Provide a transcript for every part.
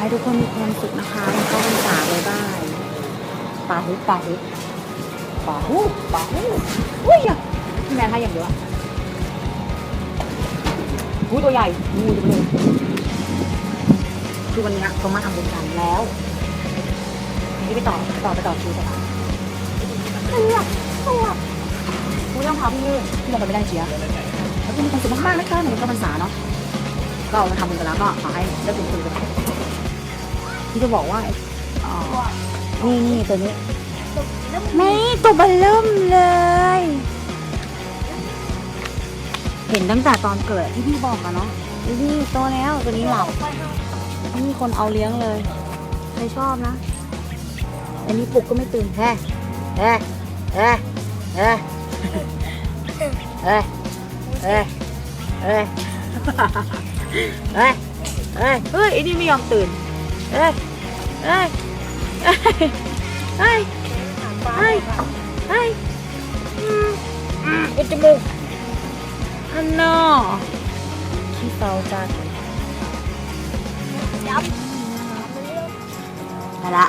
ให้ทุกคนมีความสุขนะคะวันเข้าพรรษาเลยบ้ายปาฮุปาฮุปาฮุปาฮุอุ้ยอะพี่แมนให้อย่างเดียวอะหูตัวใหญ่งูตัวเลยคือวันเนี้ยเขามาทำบุญกันแล้วนี่ไปต่อไปต่อไปต่อคิวต่อเลือกเลือกกูต้องพาพี่เลยพี่ลงไปไม่ได้เชียร์แล้วก็มีความสุขมากๆนะคะในวันเข้าพรรษาเนาะก็เอามาทำบุญกันแล้วก็ขอให้ได้บุญคุณกัน ที่จะบอกว่าอ๋อนี่นี่ตัวนี้ไม่ตัวเบัลเริ่มเลย เห็นตั้งแต่ตอนเกิดที่พี่บอกกันเนาะนี่โตแล้วตัวนี้หลับไม่มีคนเอาเลี้ยงเลยใครชอบนะ อันนี้ปลุกก็ไม่ตื่นแฮ่แฮ่แฮ่แฮ่แฮ่แฮ่แฮ่เฮ้ยเฮ้ยเฮ้ยไอ้นี่ไม่ยอมตื่น เฮ้ยเฮ้ยเฮ้ยเฮ้ยเฮ้ยเฮ้ยอืมอืมอุดจมูกอันนอขี้เศร้าจัดมาละ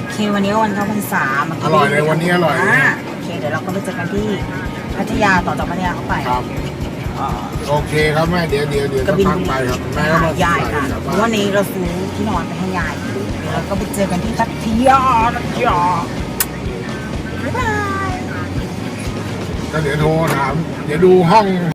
โอเควันนี้ก็วันเข้าพรรษามันก็อร่อยเลยวันนี้อร่อยเลยาโอเคเดี๋ยวเราก็ไปเจอกันที่พัทยาต่อจากพัทยาเข้าไป ครับอ่า โอเคครับแม่เดี๋ยวเดี๋ยวเดี๋ยวกระจะบินพักไปครับแม่ก็หามายายค่ะครับเพราะวันนี้เราซื้อที่นอนไปให้ยายเดี๋ยวเราก็ไปเจอกันที่พัทยาพัทยาบ๊ายบาย ก็เดี๋ยวโทรถามเดี๋ยวดูห้อง